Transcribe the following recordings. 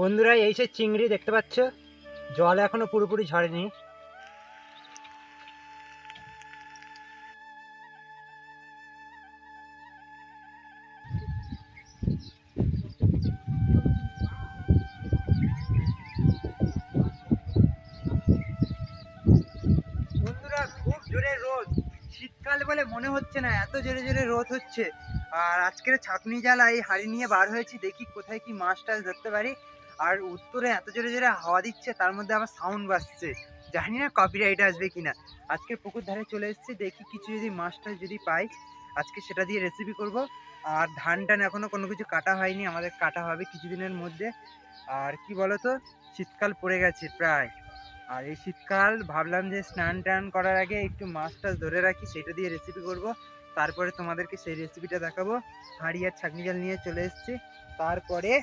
বন্ধুরা, এই সে চিংড়ি দেখতে পাচ্ছ, জল এখনও পুরোপুরি ঝরেনি। শীতকাল বলে মনে হচ্ছে না, এত জোরে জোরে রোদ হচ্ছে। আর আজকের ছাকনি জ্বালা এই হাড়ি নিয়ে বার হয়েছি, দেখি কোথায় কি মাছ টাছ ধরতে পারি। আর উত্তরে এত জোরে জোরে হাওয়া দিচ্ছে, তার মধ্যে আবার সাউন্ড বাজছে। জানি না কপিরাইট আসবে কিনা। আজকে পুকুর ধারে চলে এসেছি, দেখি কিছু যদি মাছ টাছ যদি পাই, আজকে সেটা দিয়ে রেসিপি করব। আর ধান টান এখনও কোনো কিছু কাটা হয়নি, আমাদের কাটা হবে কিছুদিনের মধ্যে। আর কি বলতো, শীতকাল পড়ে গেছে প্রায়। আর এই শীতকাল ভাবলাম যে স্নান টান করার আগে একটু মাছ টাছ ধরে রাখি, সেটা দিয়ে রেসিপি করব। তারপরে তোমাদেরকে সেই রেসিপিটা দেখাবো। হাঁড়ি আর ছাকনি জাল নিয়ে চলে এসেছি। তারপরে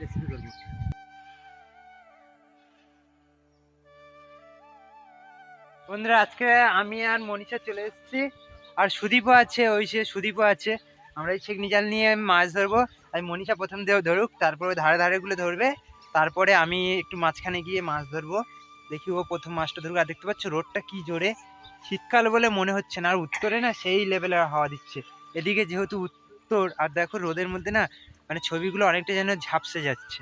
রেসিপি করব। বন্ধুরা, আজকে আমি আর মনীষা চলে এসেছি, আর সুদীপও আছে, ওই সে সুদীপও আছে। আমরা এই ছেকনি জাল নিয়ে মাছ ধরবো। আর মনীষা প্রথম দেহ ধরুক, তারপরে ধারে ধারেগুলো ধরবে। তারপরে আমি একটু মাঝখানে গিয়ে মাছ ধরবো। দেখি ও প্রথম মাছটা ধরুক। আর দেখতে পাচ্ছ, রোডটা কি জোরে। শীতকাল বলে মনে হচ্ছে না, আর উত্তরে না সেই লেভেলের হাওয়া দিচ্ছে। এদিকে যেহেতু উত্তর, আর দেখো রোদের মধ্যে না মানে ছবিগুলো অনেকটা যেন ঝাপসে যাচ্ছে।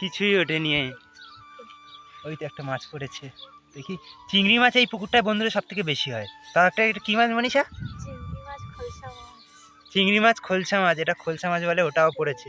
কিছুই ওঠে নিয়ে ওই তো একটা মাছ পড়েছে। দেখি চিংড়ি মাছ এই পুকুরটায় বন্ধুরা সব থেকে বেশি হয়। তার একটা এটা কি মাছ মনীষা? চিংড়ি মাছ খোলসা মাছ এটা খোলসা মাছ বলে ওটাও পড়েছে।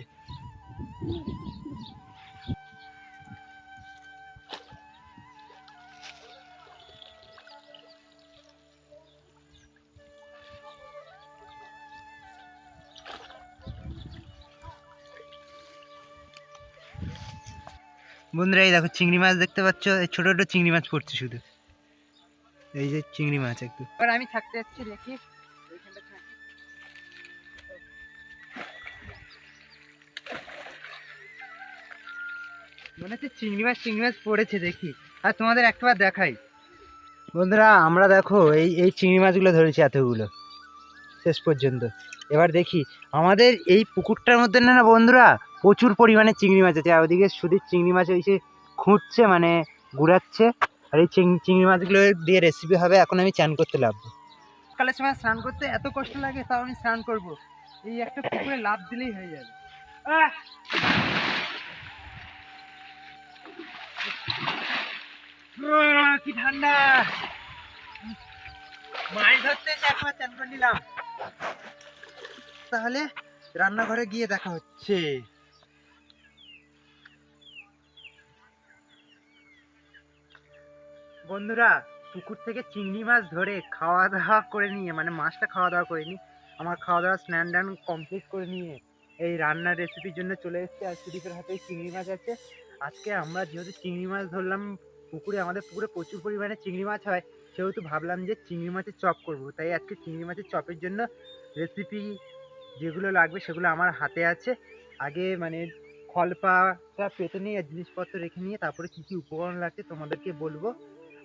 বন্ধুরা এই দেখো চিংড়ি মাছ দেখতে পাচ্ছ? এই ছোট ছোট চিংড়ি মাছ পড়ছে শুধু। এই যে চিংড়ি মাছ একটু এবার আমি থাকতে যাচ্ছি দেখি। মনে হচ্ছে চিংড়ি মাছ চিংড়ি মাছ পড়েছে দেখি। আর তোমাদের একবার দেখাই। বন্ধুরা আমরা দেখো এই এই চিংড়ি মাছগুলো ধরেছি এতগুলো। শেষ পর্যন্ত। এবার দেখি আমাদের এই পুকুরটার মধ্যে না না বন্ধুরা প্রচুর পরিমাণে চিংড়ি মাছ আছে। আর ওদিকে সুদীর চিংড়ি মাছ এসে খুঁটছে মানে ঘুরাচ্ছে। আর এই চিংড়ি মাছগুলো দিয়ে রেসিপি হবে, এখন আমি চান করতে লাগবো। সকালের সময় স্নান করতে এত কষ্ট লাগে, তাও আমি স্নান করব। এই একটা পুকুরে লাভ দিলেই হয়ে যাবে। কি ঠান্ডা! মাছ ধরতে একবার চান করে নিলাম। তাহলে রান্নাঘরে গিয়ে দেখা হচ্ছে। বন্ধুরা, পুকুর থেকে চিংড়ি মাছ ধরে খাওয়া দাওয়া করে নিয়ে মানে মাছটা খাওয়া দাওয়া করে নিই আমার খাওয়া দাওয়া স্নান টান কমপ্লিট করে নিয়ে এই রান্নার রেসিপির জন্য চলে এসেছে। আর সুদীপের হাতে চিংড়ি মাছ আছে। আজকে আমরা যেহেতু চিংড়ি মাছ ধরলাম পুকুরে, আমাদের পুকুরে প্রচুর পরিমাণে চিংড়ি মাছ হয়, সেহেতু ভাবলাম যে চিংড়ি মাছের চপ করব। তাই আজকে চিংড়ি মাছের চপের জন্য রেসিপি যেগুলো লাগবে সেগুলো আমার হাতে আছে। আগে মানে খলপাটা পেতে নিয়ে, জিনিসপত্র রেখে নিয়ে, তারপরে কী কী উপকরণ লাগছে তোমাদেরকে বলব।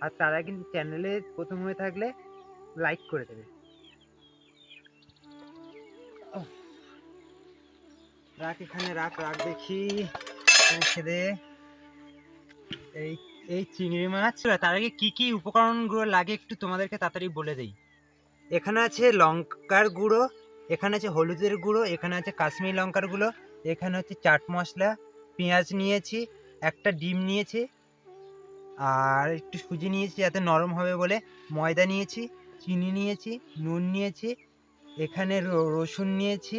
আর তারা কিন্তু চ্যানেলে প্রথম হয়ে থাকলে লাইক করে দেবে। রাখ এখানে, রাখ রাখ, দেখি। রেখে দে। এই এই চিংড়ি মাছ। তার আগে কী কী উপকরণগুলো লাগে একটু তোমাদেরকে তাড়াতাড়ি বলে দেই। এখানে আছে লঙ্কার গুঁড়ো, এখানে আছে হলুদের গুঁড়ো, এখানে আছে কাশ্মীরি লঙ্কার গুঁড়ো, এখানে হচ্ছে চাট মশলা, পেঁয়াজ নিয়েছি, একটা ডিম নিয়েছি আর একটু সুজি নিয়েছি যাতে নরম হবে বলে ময়দা নিয়েছি, চিনি নিয়েছি, নুন নিয়েছি, এখানে রসুন নিয়েছি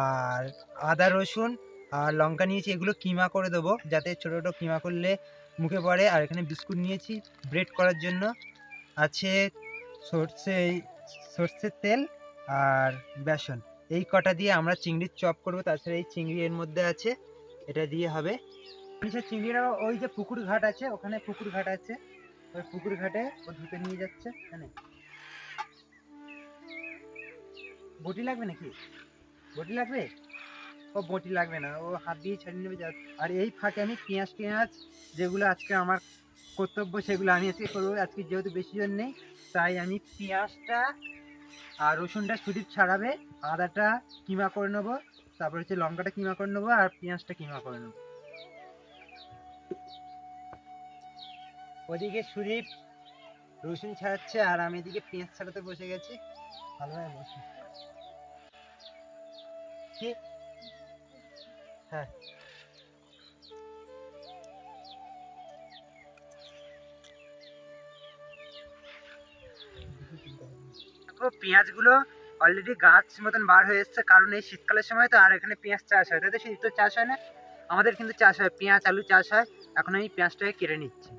আর আদা রসুন আর লঙ্কা নিয়েছি। এগুলো কিমা করে দেবো যাতে ছোটো ছোটো কিমা করলে মুখে পড়ে। আর এখানে বিস্কুট নিয়েছি ব্রেড করার জন্য। আছে সর্ষে, সর্ষের তেল আর বেসন। এই কটা দিয়ে আমরা চিংড়ির চপ করব। তাছাড়া এই চিংড়ি এর মধ্যে আছে। এটা দিয়ে হবে নিচে চিংড়িরা ওই যে পুকুর ঘাট আছে, ওখানে পুকুর ঘাট আছে। ওই পুকুর ঘাটে ও ধুতে নিয়ে যাচ্ছে, এখানে। বটি লাগবে নাকি? বটি লাগবে? ও বটি লাগবে না, ও হাত দিয়ে ছাড়িয়ে নেবে আর এই ফাঁকে আমি পেঁয়াজ পেঁয়াজ যেগুলো আজকে আমার কর্তব্য, সেগুলো আমি আজকে করব। আজকে যেহেতু বেশি জন নেই, তাই আমি পেঁয়াজটা আর রসুনটা সুদীপ ছাড়াবে, আদাটা কিমা করে নেব, তারপর হচ্ছে লঙ্কাটা কিমা করে নেব, আর পেঁয়াজটা কিমা করে নেব। ওদিকে সুদীপ রসুন ছাড়াচ্ছে আর আমি এদিকে পেঁয়াজ ছাড়াতে বসে গেছি। ভালোভাবে বসে। কি? হ্যাঁ। পেঁয়াজগুলো অলরেডি গাছ মতন বার হয়ে এসছে, কারণ এই শীতকালের সময় তো আর এখানে পেঁয়াজ চাষ হয় তাই তো শীত তো চাষ হয় না, আমাদের কিন্তু চাষ হয়, পেঁয়াজ, আলু চাষ হয়। এখন আমি পেঁয়াজটাকে কেটে নিচ্ছি।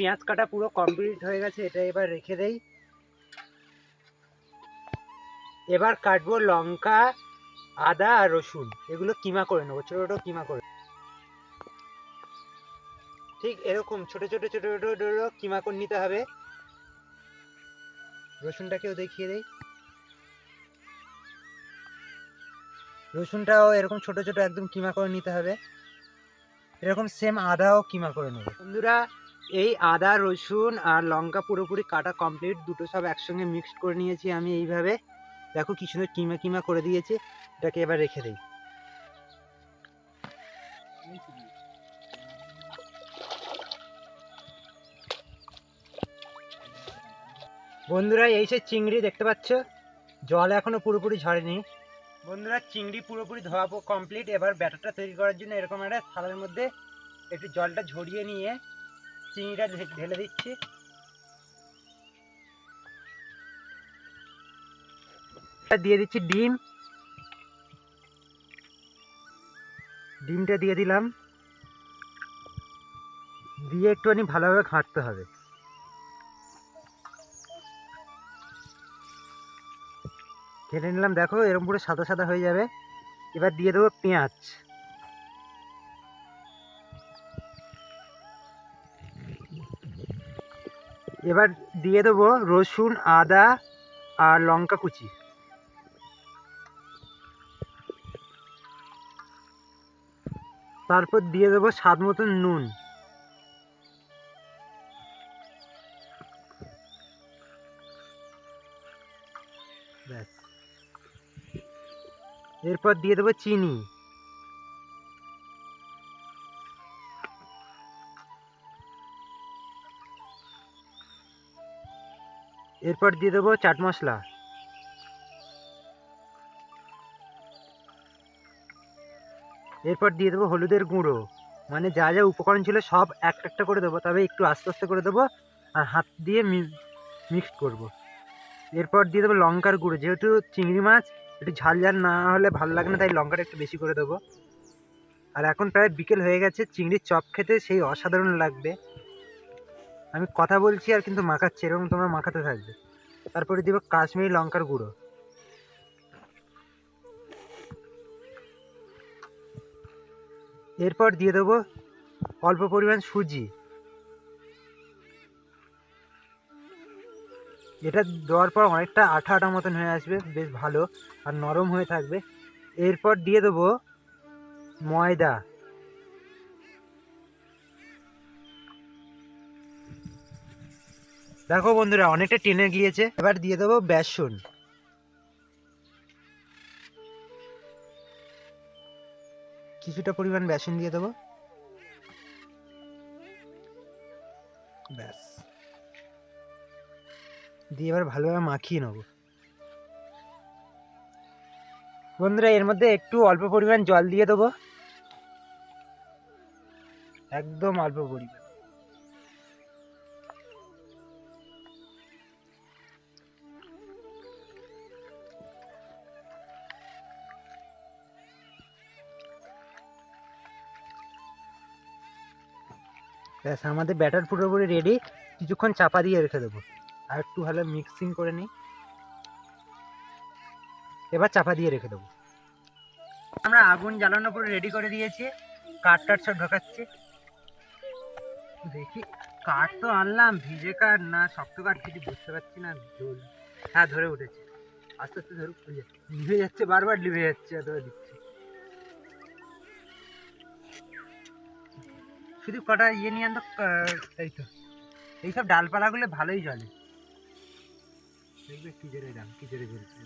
পেঁয়াজ কাটা পুরো কমপ্লিট হয়ে গেছে, এটা এবার রেখে দেই। এবার কাটবো লঙ্কা, আদা আর রসুন। এগুলো কিমা করে নেব? ছোটো ছোটো কিমা করে। ঠিক এরকম ছোট ছোট ছোট ছোট ছোট কিমা করে নিতে হবে। রসুনটাকেও দেখিয়ে দেই। রসুনটাও এরকম ছোট ছোট একদম কিমা করে নিতে হবে। এরকম সেম আদাও কিমা করে নেব। বন্ধুরা এই আদা, রসুন আর লঙ্কা পুরোপুরি কাটা কমপ্লিট দুটো সব একসঙ্গে মিক্সড করে নিয়েছি আমি এইভাবে। দেখো কি সুন্দর কিমা কিমা করে দিয়েছি। এটাকে এবার রেখে দিই। বন্ধুরা, এই সে চিংড়ি দেখতে পাচ্ছ, জল এখনও পুরোপুরি ঝরেনি। বন্ধুরা, চিংড়ি পুরোপুরি ধোয়া কমপ্লিট এবার ব্যাটারটা তৈরি করার জন্য এরকম একটা থালার মধ্যে একটু জলটা ঝরিয়ে নিয়ে চিংড়িটা ঢেলে দিচ্ছি। দিয়ে দিচ্ছি ডিম। ডিমটা দিয়ে দিলাম। দিয়ে একটুখানি ভালোভাবে ঘাঁটতে হবে। ঘেটে নিলাম, দেখো এরকম পুরো সাদা সাদা হয়ে যাবে। এবার দিয়ে দেবো পেঁয়াজ। এবার দিয়ে দেবো রসুন, আদা আর লঙ্কা কুচি। তারপর দিয়ে দেবো স্বাদ মতন নুন। এরপর দিয়ে দেবো চিনি। এরপর দিয়ে দেবো চাট মশলা। এরপর দিয়ে দেবো হলুদের গুঁড়ো। মানে যা যা উপকরণ ছিল সব একটা একটা করে দেবো, তবে একটু আস্তে আস্তে করে দেবো আর হাত দিয়ে মিক্সড করব। এরপর দিয়ে দেবো লঙ্কার গুঁড়ো, যেহেতু চিংড়ি মাছ, একটু ঝাল ঝাল না হলে ভালো লাগে না, তাই লঙ্কাটা একটু বেশি করে দেবো। আর এখন প্রায় বিকেল হয়ে গেছে, চিংড়ির চপ খেতে সেই অসাধারণ লাগবে। আমি কথা বলছি আর কিন্তু মাখাচ্ছি, এরকম তোমরা মাখাতে থাকবে। তারপরে দিব কাশ্মীরি লঙ্কার গুঁড়ো। এরপর দিয়ে দেবো অল্প পরিমাণ সুজি। এটা দেওয়ার পর অনেকটা আঠা আঠা মতন হয়ে আসবে, বেশ ভালো আর নরম হয়ে থাকবে। এরপর দিয়ে দেবো ময়দা। দেখো বন্ধুরা, অনেকটা টেনে গিয়েছে। এবার দিয়ে দেবো বেসন। কিছুটা পরিমাণ বেসন দিয়ে দেবো। ব্যাস। দিয়ে এবার ভালোভাবে মাখিয়ে নেব। বন্ধুরা, এর মধ্যে একটু অল্প পরিমাণ জল দিয়ে দেবো। একদম অল্প পরিমাণ। ব্যাস, আমাদের ব্যাটার পুরোপুরি রেডি কিছুক্ষণ চাপা দিয়ে রেখে দেবো। আর একটু ভালো মিক্সিং করে নিই। এবার চাপা দিয়ে রেখে দেবো। আমরা আগুন জ্বালানোর পরে রেডি করে দিয়েছি। কাঠ টাট সব ঢোকাচ্ছি। দেখি, কাঠ তো আনলাম, ভিজে কাঠ না, শক্ত কাঠ কিছু বুঝতে পারছি না হ্যাঁ ধরে উঠেছে। আস্তে আস্তে ধরে উঠে যাচ্ছে লিভে যাচ্ছে, বারবার লিভে যাচ্ছে এত শুধু কটা ইয়ে নিয়ে আনতো এই তো। এইসব ডালপালাগুলো ভালোই জলে। দেখবে কি জোরে দাম, কি জোরে জ্বলছে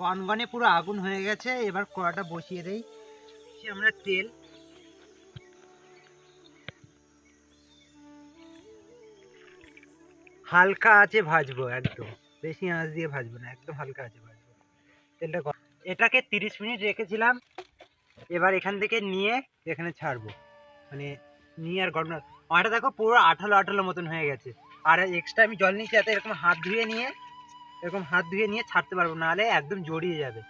গনগনে পুরো আগুন হয়ে গেছে, এবার কড়াটা বসিয়ে দেই। আমরা তেল। হালকা আছে ভাজবো, একদম। বেশি আঁচ দিয়ে ভাজবো না, একদম হালকা আছে ভাজবো। তেলটা এটাকে তিরিশ মিনিট রেখেছিলাম। এবার এখান থেকে নিয়ে এখানে ছাড়বো। মানে নিয়ে আর গরম মাটা দেখো পুরো আঠালো আঠালো মতন হয়ে গেছে। আর এক্সট্রা আমি জল নিচ্ছি যাতে এরকম হাত ধুয়ে নিয়ে এরকম হাত ধুয়ে নিয়ে ছাড়তে পারব, নাহলে একদম জড়িয়ে যাবে।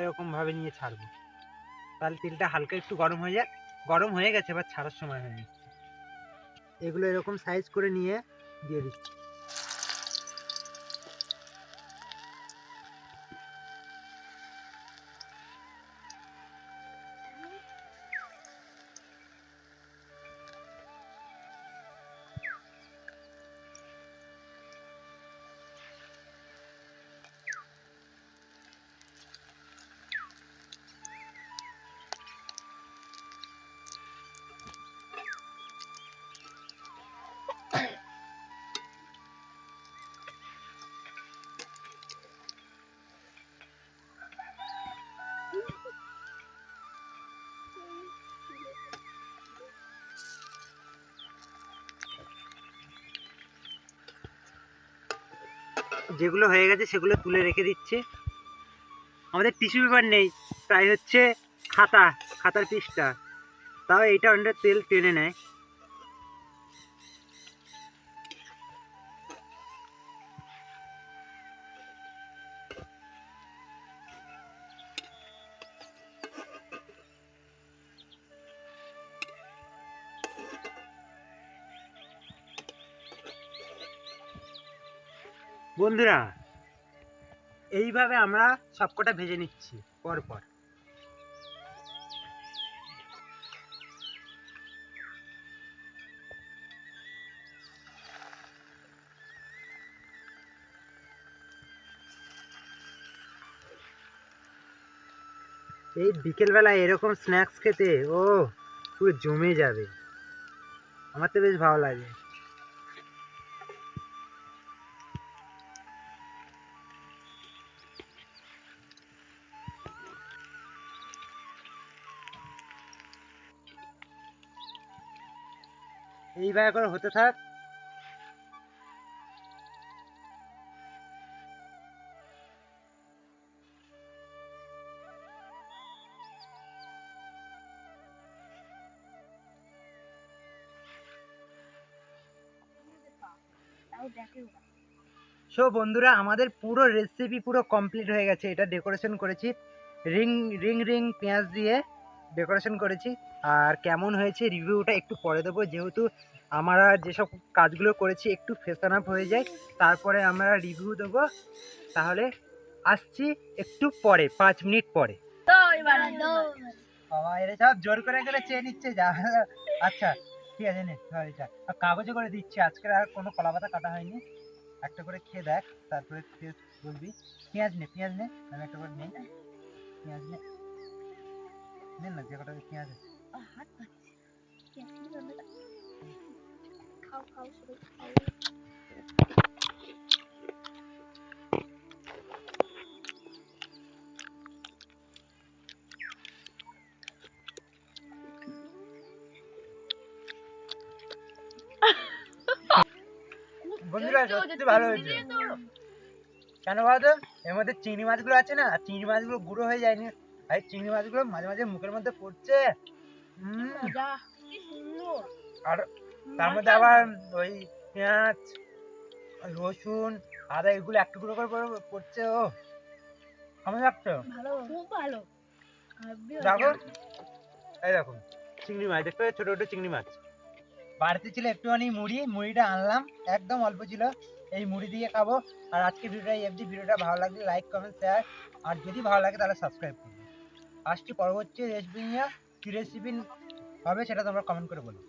এরকম ভাবে নিয়ে ছাড়বো। তাহলে তেলটা হালকা একটু গরম হয়ে যাক। গরম হয়ে গেছে, এবার ছাড়ার সময় হয়নি এগুলো এরকম সাইজ করে নিয়ে দিয়ে দিচ্ছি। যেগুলো হয়ে গেছে সেগুলো তুলে রেখে দিচ্ছে। আমাদের টিস্যু পেপার নেই তাই হচ্ছে খাতা, খাতার পিসটা তাও এইটা অনেকটা তেল টেনে নেয়। বন্ধুরা, এইভাবে আমরা সবকটা ভেজে নিচ্ছি, পরপর। পর এই বিকেলবেলা এরকম স্ন্যাক্স খেতে, ও, পুরো জমে যাবে। আমার তো বেশ ভালো লাগে। এইভাবে করে হতে থাক। সো বন্ধুরা, আমাদের পুরো রেসিপি পুরো কমপ্লিট হয়ে গেছে। এটা ডেকোরেশন করেছি। রিং রিং রিং পেঁয়াজ দিয়ে ডেকোরেশন করেছি। আর কেমন হয়েছে রিভিউটা একটু পরে দেবো। যেহেতু আমরা যেসব কাজগুলো করেছি, একটু ফেসান আপ হয়ে যায়। তারপরে আমরা রিভিউ দেবো। তাহলে আসছি একটু পরে, পাঁচ মিনিট পরে। বাবা সব জোর করে করে চেয়ে নিচ্ছে, যা। আচ্ছা ঠিক আছে, নে কাগজে করে দিচ্ছি, আজকে আর কোনো কলা পাতা কাটা হয়নি। একটা করে খেয়ে দেখ, তারপরে খেয়ে বলবি। পেঁয়াজ নে পেঁয়াজ নে, আমি একটা করে নেই। পেঁয়াজ নে। নে যে কটা পেঁয়াজ হাত খাও খাও বন্ধুরা সত্যি ভালো হয়েছে। কেন বলতো এর মধ্যে চিংড়ি মাছগুলো আছে না? চিংড়ি মাছগুলো গুঁড়ো হয়ে যায়নি। আর চিংড়ি মাছগুলো মাঝে মাঝে মুখের মধ্যে পড়ছে। আর তার মধ্যে আবার ওই পেঁয়াজ রসুন আদা এগুলো একটু করে করে পড়ছে ও। কেমন লাগছে? ভালো খুব ভালো। দেখো এই দেখো চিংড়ি মাছ দেখতে? ছোট ছোট চিংড়ি মাছ। বাড়িতে ছিল একটুখানি মুড়ি মুড়িটা আনলাম একদম অল্প ছিল। এই মুড়ি দিয়ে খাব। আর আজকে ভিডিওটা এফজি ভিডিওটা ভালো লাগলে লাইক কমেন্ট শেয়ার। আর যদি ভালো লাগে তাহলে সাবস্ক্রাইব করবে। আসছি পরবর্তী রেসিপি নিয়ে। কী রেসিপি হবে সেটা তোমরা কমেন্ট করে বলো।